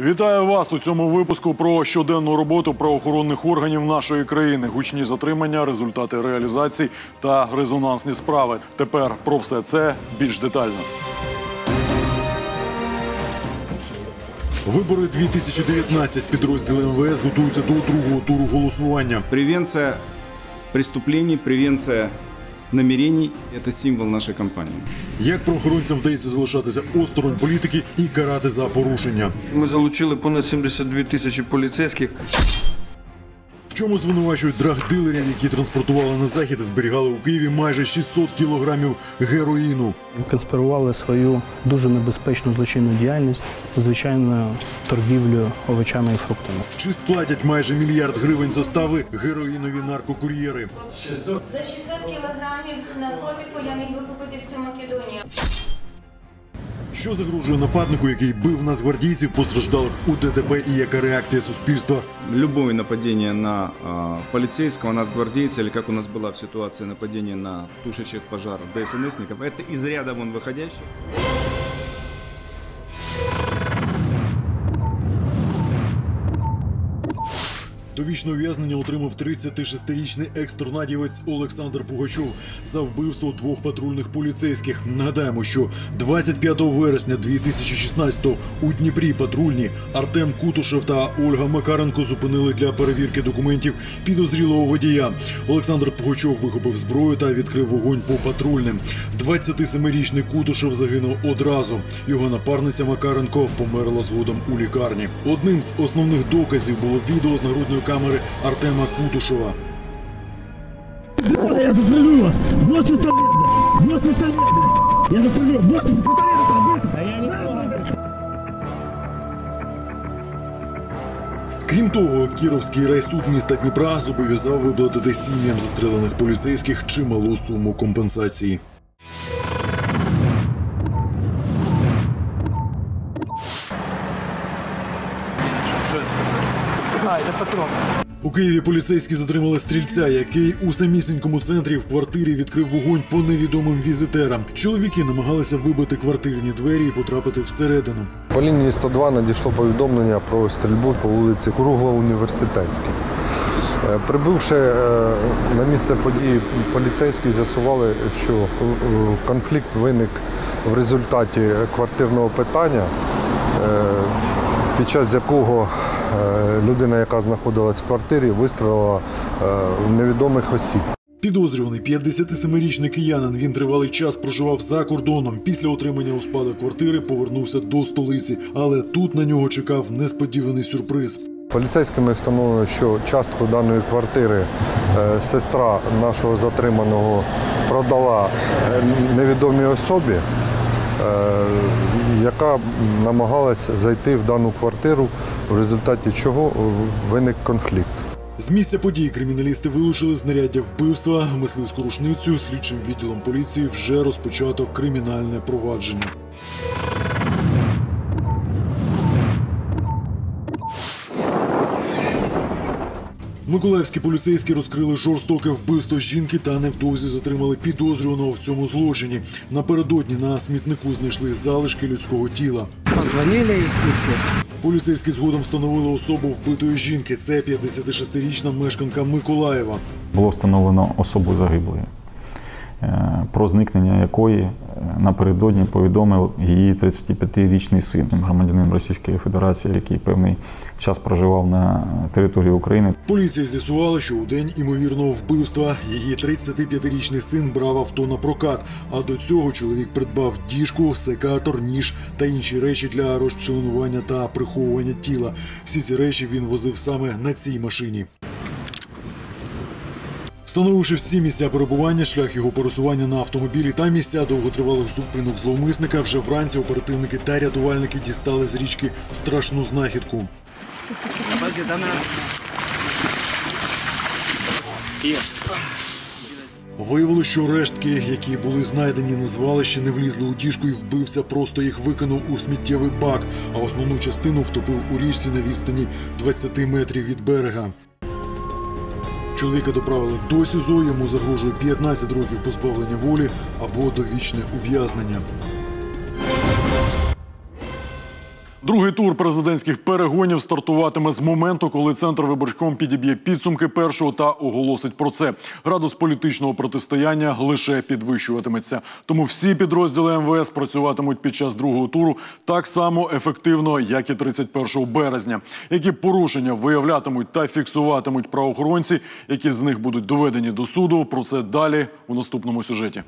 Вітаю вас у цьому випуску про щоденну роботу правоохоронних органів нашої країни, гучні затримання, результати реалізацій та резонансні справи. Тепер про все це більш детально. Вибори 2019. Підрозділи МВС готуються до другого туру голосування. Превенция преступлений, превенция намерений – це символ нашої компанії. Як правоохоронцям вдається залишатися осторонь політики і карати за порушення? Ми залучили понад 72 тисячі поліцейських. Чому звинувачують драгдилерів, які транспортували на захід і зберігали у Києві майже 600 кілограмів героїну? конспірували свою дуже небезпечну злочинну діяльність, звичайно, торгівлю овочами і фруктами. Чи сплатять майже мільярд гривень застави героїнові наркокур'єри? За 600 кілограмів наркотику я міг викупити всю Македонію. Що загрожує нападнику, який бив нацгвардійців постраждалих у ДТП і яка реакція суспільства? Любое нападение на а, полицейского, нацгвардейца, или как у нас была в ситуации нападение на тушащих пожар ДСНСников, это из ряда вон выходящих. Довічне ув'язнення отримав 36-річний екс-торнадівець Олександр Пугачов за вбивство двох патрульних поліцейських. Нагадаємо, що 25 вересня 2016-го у Дніпрі патрульні Артем Кутушев та Ольга Макаренко зупинили для перевірки документів підозрілого водія. Олександр Пугачов вихопив зброю та відкрив вогонь по патрульним. 27-річний Кутушев загинув одразу. Його напарниця Макаренко померла згодом у лікарні. Одним з основних доказів було відео з нагрудної камери Артема Кутушева. Я застрелю его! Бросьте пистолет! блядь! Бросьте пистолет! блядь! Я застрелю! Бросьте пистолет! там, быстро! Да я не Крім того, Кіровський райсуд міста Дніпра зобов'язав виплатити сім'ям застрелених поліцейських чималу суму компенсації. У Києві поліцейські затримали стрільця, який у самісінькому центрі в квартирі відкрив вогонь по невідомим візитерам. Чоловіки намагалися вибити квартирні двері і потрапити всередину. По лінії 102 надійшло повідомлення про стрільбу по вулиці Кругла Університетській. Е, Прибувши е, на місце події, поліцейські з'ясували, що е, конфлікт виник в результаті квартирного питання, під час якого людина, яка знаходилась в квартирі, вистрілила е, в невідомих осіб. Підозрюваний 57-річний киянин. Він тривалий час проживав за кордоном. Після отримання у спадок квартири повернувся до столиці, але тут на нього чекав несподіваний сюрприз. Поліцейськими встановлено, що частку даної квартири е, сестра нашого затриманого продала е, невідомій особі, е, яка намагалась зайти в дану квартиру, в результаті чого е, виник конфлікт. З місця подій криміналісти вилучили знаряддя вбивства, мисливську рушницю. Слідчим відділом поліції вже розпочато кримінальне провадження. Миколаївські поліцейські розкрили жорстоке вбивство жінки та невдовзі затримали підозрюваного в цьому злочині. Напередодні на смітнику знайшли залишки людського тіла. Позвонили і все. Поліцейські згодом встановили особу вбитої жінки. Це 56-річна мешканка Миколаєва. було встановлено особу загиблої, про зникнення якої е, напередодні повідомив її 35-річний син, громадянин Російської Федерації, який певний час проживав на території України. Поліція з'ясувала, що у день імовірного вбивства її 35-річний син брав авто на прокат. А до цього чоловік придбав діжку, секатор, ніж та інші речі для розчленування та приховування тіла. Всі ці речі він возив саме на цій машині. Встановивши всі місця перебування, шлях його пересування на автомобілі та місця довготривалих зупинок зловмисника, вже вранці оперативники та рятувальники дістали з річки страшну знахідку. Виявилося, що рештки, які були знайдені на звалищі, не влізли у діжку і вбивця просто їх викинув у сміттєвий бак, а основну частину втопив у річці на відстані 20 метрів від берега. Чоловіка доправили до СІЗО, йому загрожує 15 років позбавлення волі або довічне ув'язнення. Другий тур президентських перегонів стартуватиме з моменту, коли центр виборчком підіб'є підсумки першого та оголосить про це. Градус політичного протистояння лише підвищуватиметься. Тому всі підрозділи МВС працюватимуть під час другого туру так само ефективно, як і 31 березня. Які порушення виявлятимуть та фіксуватимуть правоохоронці, які з них будуть доведені до суду. Про це далі у наступному сюжеті.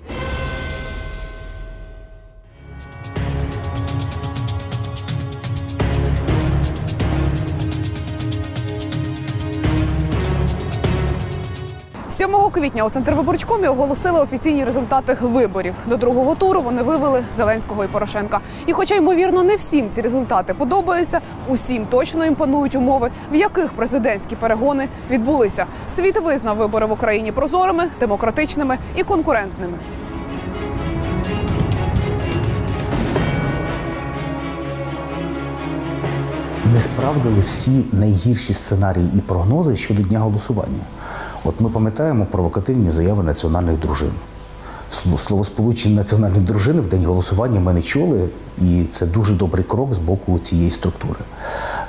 Квітня у Центрвиборчкомі оголосили офіційні результати виборів. До другого туру вони вивели Зеленського і Порошенка. І, хоча ймовірно, не всім ці результати подобаються, усім точно імпонують умови, в яких президентські перегони відбулися. Світ визнав вибори в Україні прозорими, демократичними і конкурентними. не справдили всі найгірші сценарії і прогнози щодо дня голосування. От ми пам'ятаємо провокативні заяви національних дружин. Сло- Словосполучення національної дружини в день голосування ми не чули, і це дуже добрий крок з боку цієї структури.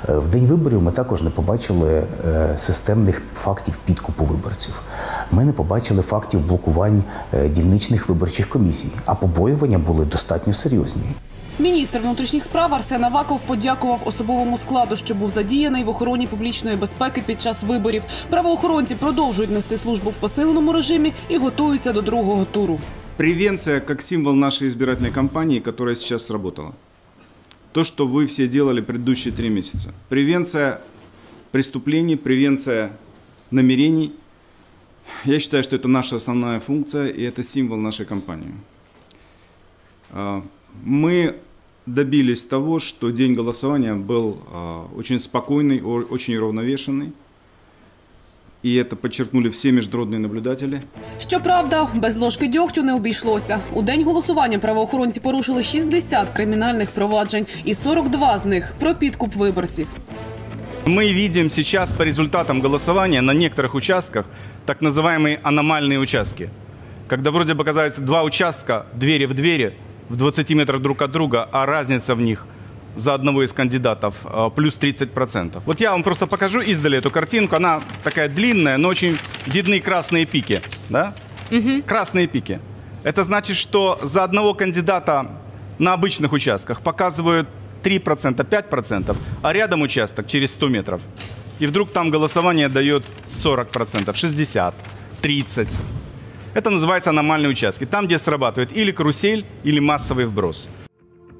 Е, В день виборів ми також не побачили е, системних фактів підкупу виборців. Ми не побачили фактів блокувань е, дільничних виборчих комісій, а побоювання були достатньо серйозні. Міністр внутрішніх справ Арсен Аваков подякував особовому складу, що був задіяний в охороні публічної безпеки під час виборів. Правоохоронці продовжують нести службу в посиленому режимі і готуються до другого туру. Превенция как символ нашей избирательной кампании, которая сейчас сработала. То, что вы все делали предыдущие три месяца. Превенция преступлений, превенция намерений. Я считаю, что это наша основная функция и это символ нашей кампании. А, Мы добились того, что день голосования был а, очень спокойный, о- очень уравновешенный. И это подчеркнули все международные наблюдатели. Щоправда, без ложки дьогтю не обійшлося. У день голосування правоохоронці порушили 60 кримінальних проваджень, і 42 з них про підкуп виборців. Мы видим сейчас по результатам голосования на некоторых участках так называемые аномальные участки. Когда вроде бы оказывается два участка, двери в двери, в 20 метрах друг от друга, а разница в них за одного из кандидатов э, плюс 30%. Вот я вам просто покажу издали эту картинку. Она такая длинная, но очень видны красные пики. Да? Красные пики. Это значит, что за одного кандидата на обычных участках показывают 3%, 5%, а рядом участок через 100 метров. И вдруг там голосование дает 40%, 60%, 30%. Это называется аномальные участки. Там, где срабатывает или карусель, или массовый вброс.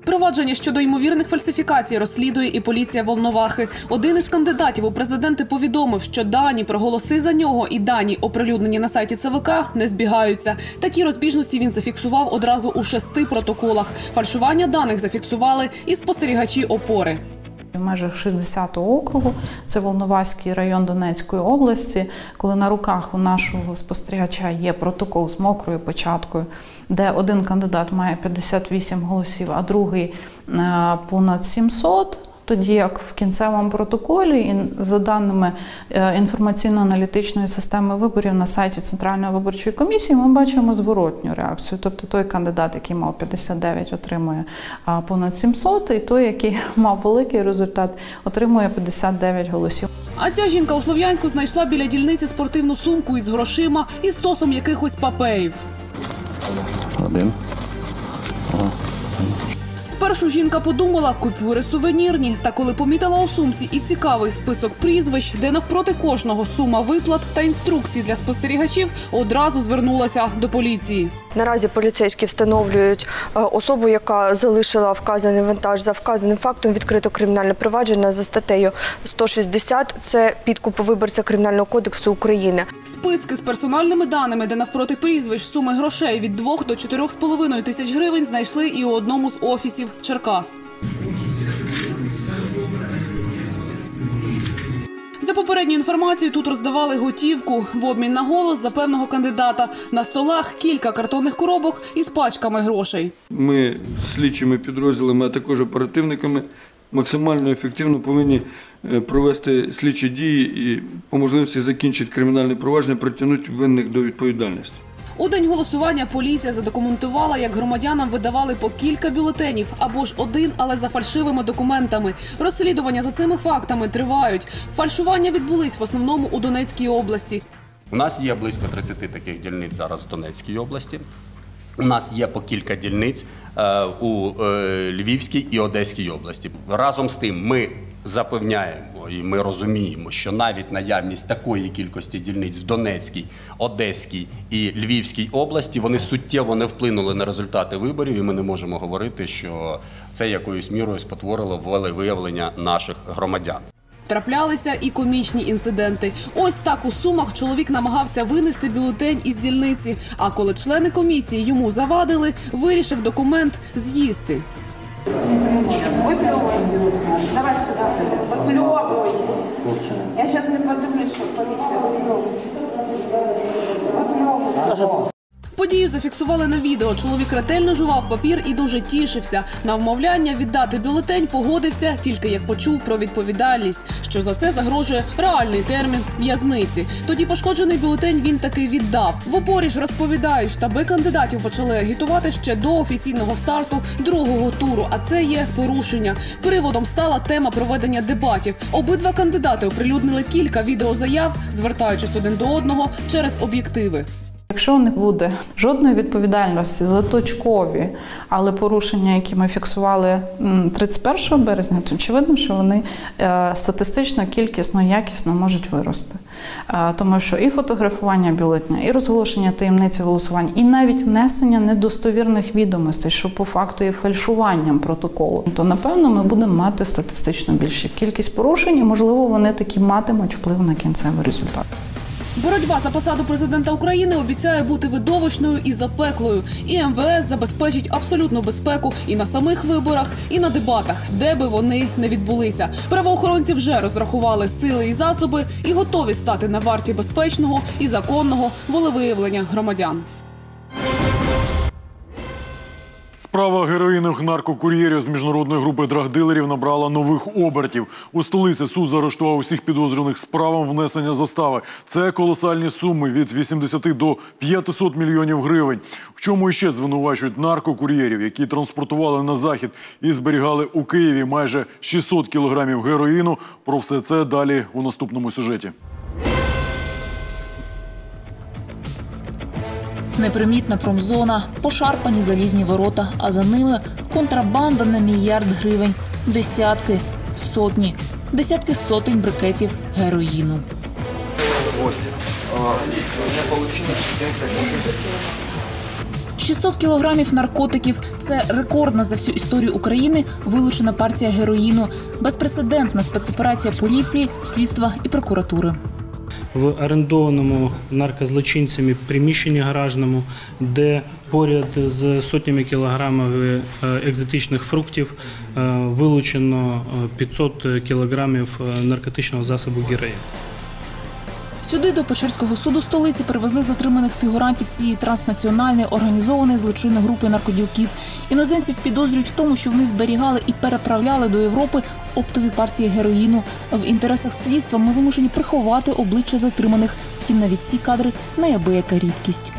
Провадження щодо ймовірних фальсифікацій розслідує і поліція Волновахи. Один із кандидатів у президенти повідомив, що дані про голоси за нього і дані, оприлюднені на сайті ЦВК, не збігаються. Такі розбіжності він зафіксував одразу у шести протоколах. Фальшування даних зафіксували і спостерігачі опори. В межах 60-го округу, це Волноваський район Донецької області, коли на руках у нашого спостерігача є протокол з мокрою початкою, де один кандидат має 58 голосів, а другий е, понад 700, тоді як в кінцевому протоколі, і за даними е, інформаційно-аналітичної системи виборів на сайті Центральної виборчої комісії, ми бачимо зворотню реакцію. Тобто той кандидат, який мав 59, отримує понад 700, і той, який мав великий результат, отримує 59 голосів. А ця жінка у Слов'янську знайшла біля дільниці спортивну сумку із грошима і стосом якихось паперів. Один. Спершу жінка подумала, купюри сувенірні. Та коли помітила у сумці і цікавий список прізвищ, де навпроти кожного сума виплат та інструкцій для спостерігачів, одразу звернулася до поліції. Наразі поліцейські встановлюють е, особу, яка залишила вказаний вантаж за вказаним фактом. Відкрито кримінальне провадження за статтею 160 – це підкуп виборця Кримінального кодексу України. Списки з персональними даними, де навпроти прізвищ суми грошей від 2 до 4,5 тисяч гривень знайшли і у одному з офісів Черкас. За попередньою інформацією, тут роздавали готівку в обмін на голос за певного кандидата. На столах кілька картонних коробок із пачками грошей. Ми слідчими підрозділами, а також оперативниками максимально ефективно повинні е, провести слідчі дії і по можливості закінчити кримінальне провадження, притягнути винних до відповідальності. У день голосування поліція задокументувала, як громадянам видавали по кілька бюлетенів або ж один, але за фальшивими документами. Розслідування за цими фактами тривають. Фальшування відбулись в основному у Донецькій області. У нас є близько 30 таких дільниць зараз в Донецькій області. У нас є по кілька дільниць е, у е, Львівській і Одеській області. Разом з тим, ми запевняємо і ми розуміємо, що навіть наявність такої кількості дільниць в Донецькій, Одеській і Львівській області вони суттєво не вплинули на результати виборів, і ми не можемо говорити, що це якоюсь мірою спотворило волевиявлення наших громадян. Траплялися і комічні інциденти. Ось так у сумах чоловік намагався винести бюлетень із дільниці. А коли члени комісії йому завадили, вирішив документ з'їсти. Давай сюда. Выплевывай. Я сейчас не подумаю, что полиция выплевывает. Подію зафіксували на відео. Чоловік ретельно жував папір і дуже тішився. На вмовляння віддати бюлетень погодився, тільки як почув про відповідальність, що за це загрожує реальний термін в'язниці. Тоді пошкоджений бюлетень він таки віддав. В опорі ж розповідають, штаби кандидатів почали агітувати ще до офіційного старту другого туру. А це є порушення. Приводом стала тема проведення дебатів. Обидва кандидати оприлюднили кілька відеозаяв, звертаючись один до одного через об'єктиви. Якщо не буде жодної відповідальності за точкові, але порушення, які ми фіксували м, 31 березня, то очевидно, що вони е, статистично, кількісно, якісно можуть вирости. Е, Тому що і фотографування бюлетня, і розголошення таємниці голосування, і навіть внесення недостовірних відомостей, що по факту є фальшуванням протоколу, то напевно ми будемо мати статистично більшу кількість порушень, і можливо вони таки матимуть вплив на кінцевий результат. Боротьба за посаду президента України обіцяє бути видовищною і запеклою. І МВС забезпечить абсолютну безпеку і на самих виборах, і на дебатах, де би вони не відбулися. Правоохоронці вже розрахували сили і засоби і готові стати на варті безпечного і законного волевиявлення громадян. Справа героїнових наркокур'єрів з міжнародної групи драгдилерів набрала нових обертів. У столиці суд заарештував усіх підозрюваних з правом внесення застави. Це колосальні суми від 80 до 500 мільйонів гривень. В чому іще звинувачують наркокур'єрів, які транспортували на захід і зберігали у Києві майже 600 кілограмів героїну. Про все це далі у наступному сюжеті. Непримітна промзона, пошарпані залізні ворота, а за ними контрабанда на мільярд гривень, десятки, сотні, десятки сотень брикетів героїну. Ось. Я получил 600 кілограмів наркотиків це рекордна за всю історію України вилучена партія героїну, безпрецедентна спецоперація поліції, слідства і прокуратури. В орендованому наркозлочинцями приміщенні гаражному, де поряд з сотнями кілограмів е, екзотичних фруктів е, вилучено е, 500 кілограмів е, наркотичного засобу героїн. Сюди до Печерського суду столиці привезли затриманих фігурантів цієї транснаціональної організованої злочинної групи наркоділків. Іноземців підозрюють в тому, що вони зберігали і переправляли до Європи оптові партії героїну. В інтересах слідства ми вимушені приховати обличчя затриманих. Втім, навіть ці кадри неабияка рідкість.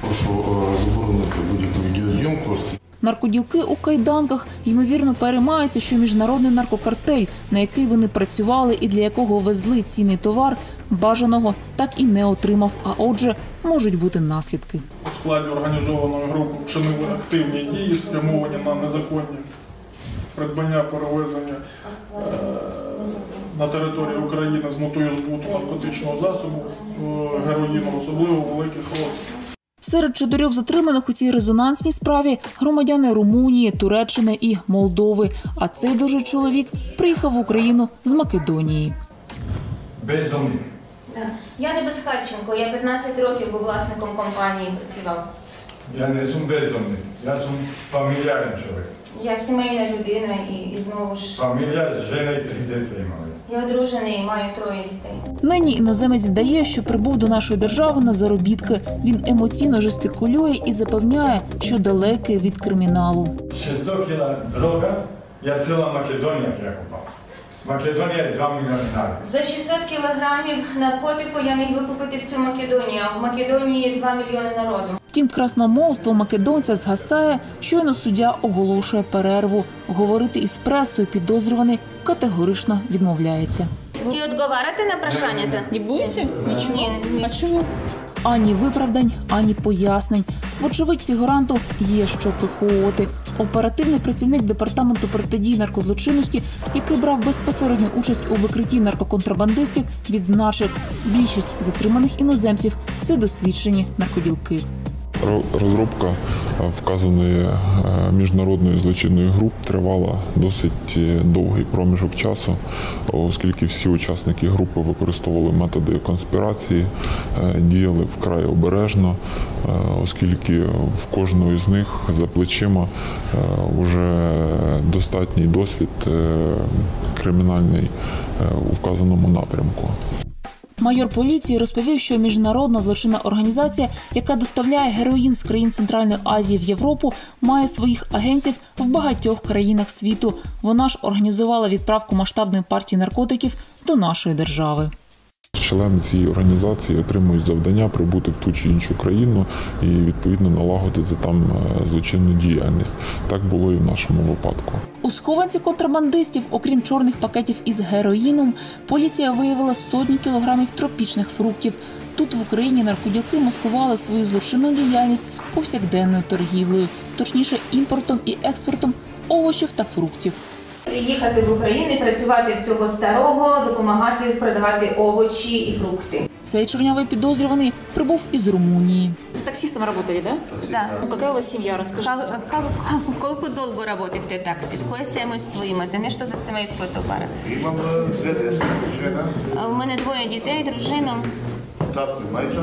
Прошу е, заборонити будь-яку відеозйомку. Наркоділки у кайданках ймовірно переймаються, що міжнародний наркокартель, на який вони працювали і для якого везли цінний товар, бажаного так і не отримав. А отже, можуть бути наслідки. У складі організованої групи вчинили активні дії, спрямовані на незаконні придбання, перевезення е, на території України з метою збуту наркотичного засобу е, героїну, особливо великих розмірів. Серед чотирьох затриманих у цій резонансній справі громадяни Румунії, Туреччини і Молдови. А цей дуже чоловік приїхав в Україну з Македонії. Бездомник. Я не Безхатченко, я 15 років був власником компанії працював. Я не сум бездомник, я сум фамільярний чоловік. Я сімейна людина і, і знову ж Фамілія, жена і три дітей маю. я одружений і маю троє дітей. Нині іноземець вдає, що прибув до нашої держави на заробітки. Він емоційно жестикулює і запевняє, що далекий від криміналу. 600 кіла дрога, я ціла Македонія прикупав. Македонija je 2 milijuna dinara. За 600 кілограмів наркотику я міг викупити всю Македонію, а в Македонії 2 мільйони народу. Втім, красномовство македонця згасає, щойно суддя оголошує перерву. Говорити із пресою підозрюваний категорично відмовляється. Ті відговарити на прощання? Не будете? Ні, ні. А чому? Ані виправдань, ані пояснень. Вочевидь, фігуранту є що приховувати. Оперативний працівник департаменту протидії наркозлочинності, який брав безпосередню участь у викритті наркоконтрабандистів, відзначив, більшість затриманих іноземців це досвідчені наркоділки. Ро- Розробка е, вказаної е, міжнародної злочинної групи тривала досить е, довгий проміжок часу, оскільки всі учасники групи використовували методи конспірації, діяли вкрай обережно, оскільки в кожного із них за плечима вже достатній досвід кримінальний у вказаному напрямку. Майор поліції розповів, що міжнародна злочинна організація, яка доставляє героїн з країн Центральної Азії в Європу, має своїх агентів в багатьох країнах світу. Вона ж організувала відправку масштабної партії наркотиків до нашої держави. Члени цієї організації отримують завдання прибути в ту чи іншу країну і відповідно налагодити там е, злочинну діяльність. Так було і в нашому випадку. У схованці контрабандистів, окрім чорних пакетів із героїном, поліція виявила сотні кілограмів тропічних фруктів. Тут в Україні наркоділки маскували свою злочинну діяльність повсякденною торгівлею, точніше імпортом і експортом овочів та фруктів. Їхати в Україну і працювати в цього старого, допомагати продавати овочі і фрукти. Цей чорнявий підозрюваний прибув із Румунії. Таксистом работали, да? Да. Ну, какая у вас семья? Расскажите. Как, как, довго работаете в таксі? Кое семейство имате? Нещо за семейство то пара? Имам две деца, жена, А У мене двоє дітей, дружина, тато и майка.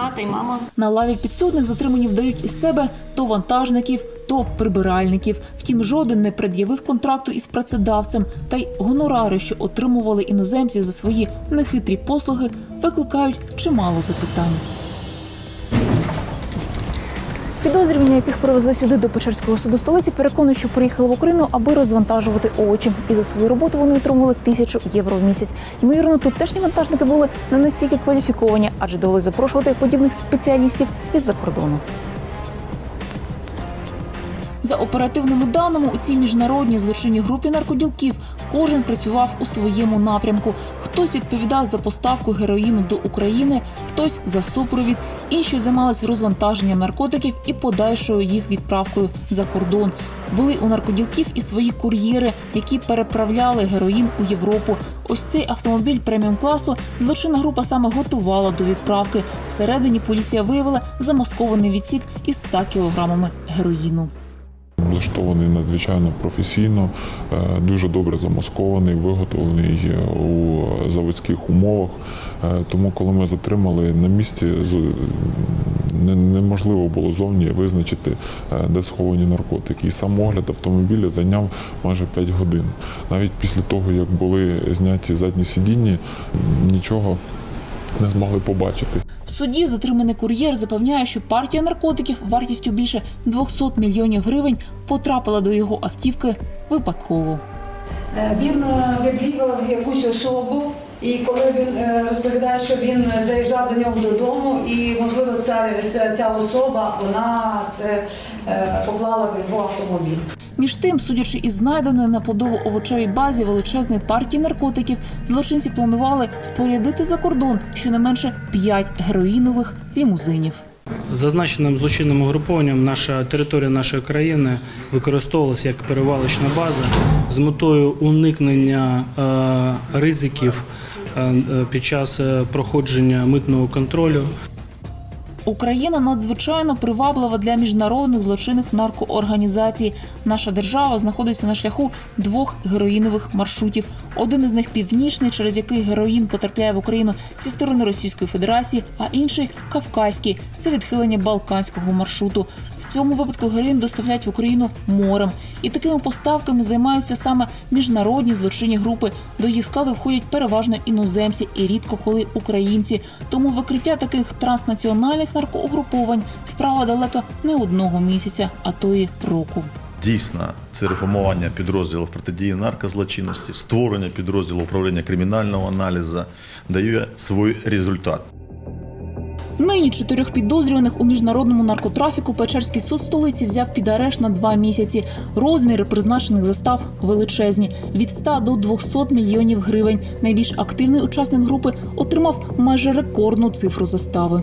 Тато і мама. На лаві підсудних затримані вдають із себе то вантажників, то прибиральників. Втім, жоден не пред'явив контракту із працедавцем, та й гонорари, що отримували іноземці за свої нехитрі послуги, викликають чимало запитань. Підозрювані, яких привезли сюди до Печерського суду столиці, переконують, що приїхали в Україну, аби розвантажувати овочі. І за свою роботу вони отримували тисячу євро в місяць. Ймовірно, тутешні вантажники були не настільки кваліфіковані, адже довелось запрошувати подібних спеціалістів із-за кордону. За оперативними даними, у цій міжнародній злочинній групі наркоділків кожен працював у своєму напрямку. Хтось відповідав за поставку героїну до України, хтось за супровід, інші займалися розвантаженням наркотиків і подальшою їх відправкою за кордон. Були у наркоділків і свої кур'єри, які переправляли героїн у Європу. Ось цей автомобіль преміум класу злочинна група саме готувала до відправки. Всередині поліція виявила замаскований відсік із 100 кілограмами героїну. Влаштований надзвичайно професійно, е, дуже добре замаскований, виготовлений е, у заводських умовах. Е, Тому, коли ми затримали на місці, неможливо було зовні визначити, де сховані наркотики. І сам огляд автомобіля зайняв майже 5 годин. Навіть після того, як були зняті задні сидіння, нічого не змогли побачити. Суді затриманий кур'єр запевняє, що партія наркотиків вартістю більше 200 мільйонів гривень потрапила до його автівки випадково. Е, Він е, відвідував якусь особу, і коли він е, розповідає, що він заїжджав до нього додому, і можливо ця, ця, ця особа вона це поклала в його автомобіль. Між тим, судячи із знайденої на плодово-овочевій базі величезної партії наркотиків, злочинці планували спорядити за кордон щонайменше 5 героїнових лімузинів. Зазначеним злочинним угрупованням наша територія нашої країни використовувалася як перевалочна база з метою уникнення е, ризиків е, е, під час проходження митного контролю. Україна надзвичайно приваблива для міжнародних злочинних наркоорганізацій. Наша держава знаходиться на шляху двох героїнових маршрутів. Один із них північний, через який героїн потрапляє в Україну зі сторони Російської Федерації, а інший кавказький це відхилення балканського маршруту. Цьому випадку героїн доставляють в Україну морем. І такими поставками займаються саме міжнародні злочинні групи. До їх складу входять переважно іноземці і рідко коли українці. Тому викриття таких транснаціональних наркоугруповань справа далека не одного місяця, а то і року. Дійсно, це реформування підрозділів протидії наркозлочинності, створення підрозділу управління кримінального аналізу дає свій результат. Нині чотирьох підозрюваних у міжнародному наркотрафіку Печерський суд столиці взяв під арешт на два місяці. Розміри призначених застав величезні від 100 до 200 мільйонів гривень. Найбільш активний учасник групи отримав майже рекордну цифру застави.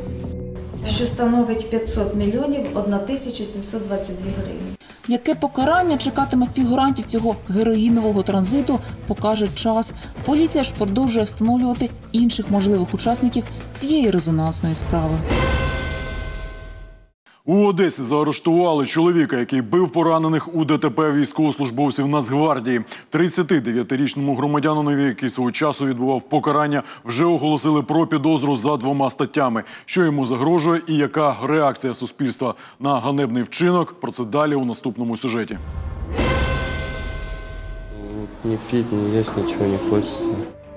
що становить 500 мільйонів 1722 гривні. Яке покарання чекатиме фігурантів цього героїнового транзиту, покаже час. Поліція ж продовжує встановлювати інших можливих учасників цієї резонансної справи. У Одесі заарештували чоловіка, який бив поранених у ДТП військовослужбовців Нацгвардії. 39-річному громадянинові, який свого часу відбував покарання, вже оголосили про підозру за двома статтями. Що йому загрожує і яка реакція суспільства на ганебний вчинок? Про це далі у наступному сюжеті. Не пить, не есть, ничего не хочется.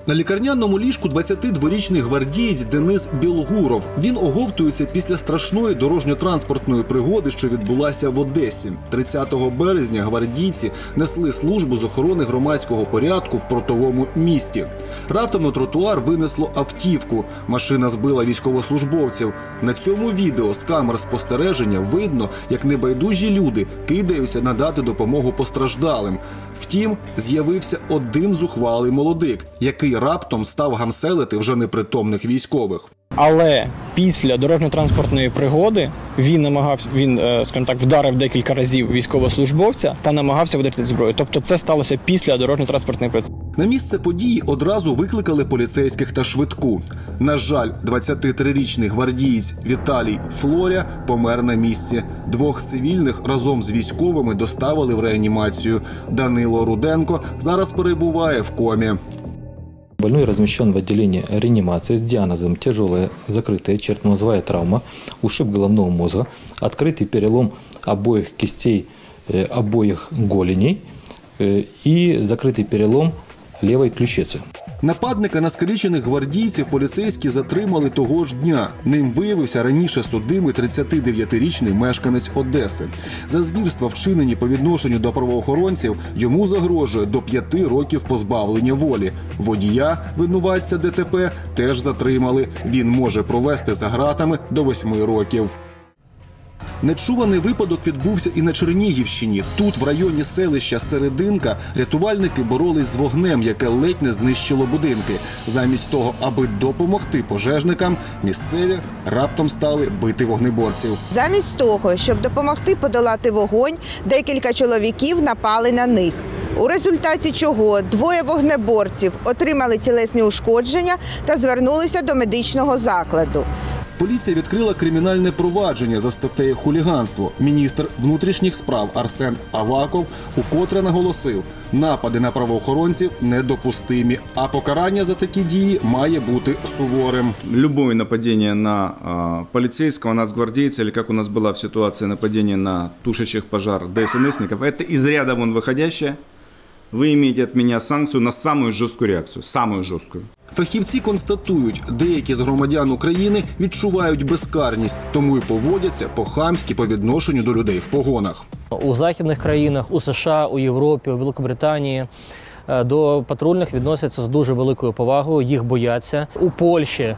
На лікарняному ліжку 22-річний гвардієць Денис Білгуров. Він оговтується після страшної дорожньо-транспортної пригоди, що відбулася в Одесі. 30 березня гвардійці несли службу з охорони громадського порядку в портовому місті. Раптом на тротуар винесло автівку. Машина збила військовослужбовців. На цьому відео з камер спостереження видно, як небайдужі люди кидаються надати допомогу постраждалим. Втім, з'явився один зухвалий молодик, який раптом став гамселити вже непритомних військових. Але після дорожньо-транспортної пригоди він намагався, він, е, скажімо так, вдарив декілька разів військовослужбовця та намагався видати зброю. Тобто це сталося після дорожньо-транспортної пригоди. На місце події одразу викликали поліцейських та швидку. На жаль, 23-річний гвардієць Віталій Флоря помер на місці. Двох цивільних разом з військовими доставили в реанімацію. Данило Руденко зараз перебуває в комі. Больной размещен в отделении реанимации с диагнозом тяжелая закрытая черепно-мозговая травма, ушиб головного мозга, открытый перелом обоих кистей э, обоих голеней э, и закрытый перелом левой ключицы. Нападника на скалічених гвардійців поліцейські затримали того ж дня. Ним виявився раніше судимий 39-річний мешканець Одеси. За звірства, вчинені по відношенню до правоохоронців, йому загрожує до п'яти років позбавлення волі. Водія, винуватця ДТП, теж затримали. Він може провести за ґратами до восьми років. Нечуваний випадок відбувся і на Чернігівщині. Тут, в районі селища Серединка, рятувальники боролись з вогнем, яке ледь не знищило будинки. Замість того, аби допомогти пожежникам, місцеві раптом стали бити вогнеборців. Замість того, щоб допомогти подолати вогонь, декілька чоловіків напали на них. У результаті чого двоє вогнеборців отримали тілесні ушкодження та звернулися до медичного закладу. Поліція відкрила кримінальне провадження за статтею хуліганство. Міністр внутрішніх справ Арсен Аваков укотре наголосив, напади на правоохоронців недопустимі, а покарання за такі дії має бути суворим. Любое нападение на а, полицейского, нацгвардейца, или как у нас была в ситуации нападение на тушащих пожар ДСНСников, это из ряда вон выходящее. Вы имеете от меня санкцию на самую жесткую реакцию. Самую жесткую. Фахівці констатують, деякі з громадян України відчувають безкарність, тому й поводяться по-хамськи по відношенню до людей в погонах. У західних країнах, у США, у Європі, у Великобританії е, до патрульних відносяться з дуже великою повагою, їх бояться. У Польщі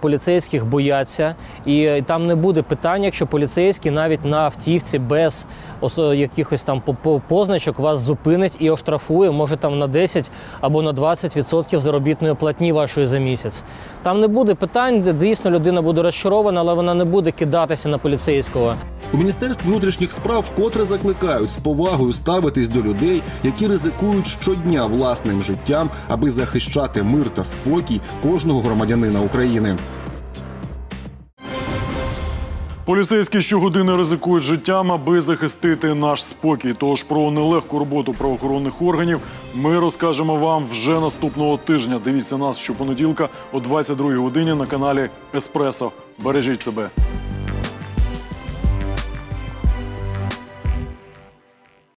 поліцейських бояться, і там не буде питання, якщо поліцейський навіть на автівці без ос- якихось там по- по- позначок вас зупинить і оштрафує, може там на 10 або на 20% заробітної платні вашої за місяць. Там не буде питань, де дійсно людина буде розчарована, але вона не буде кидатися на поліцейського. У міністерстві внутрішніх справ вкотре закликають з повагою ставитись до людей, які ризикують щодня власним життям, аби захищати мир та спокій кожного громадянина України. Поліцейські щогодини ризикують життям, аби захистити наш спокій. Тож про нелегку роботу правоохоронних органів ми розкажемо вам вже наступного тижня. Дивіться нас щопонеділка о 22 годині на каналі Еспресо. Бережіть себе.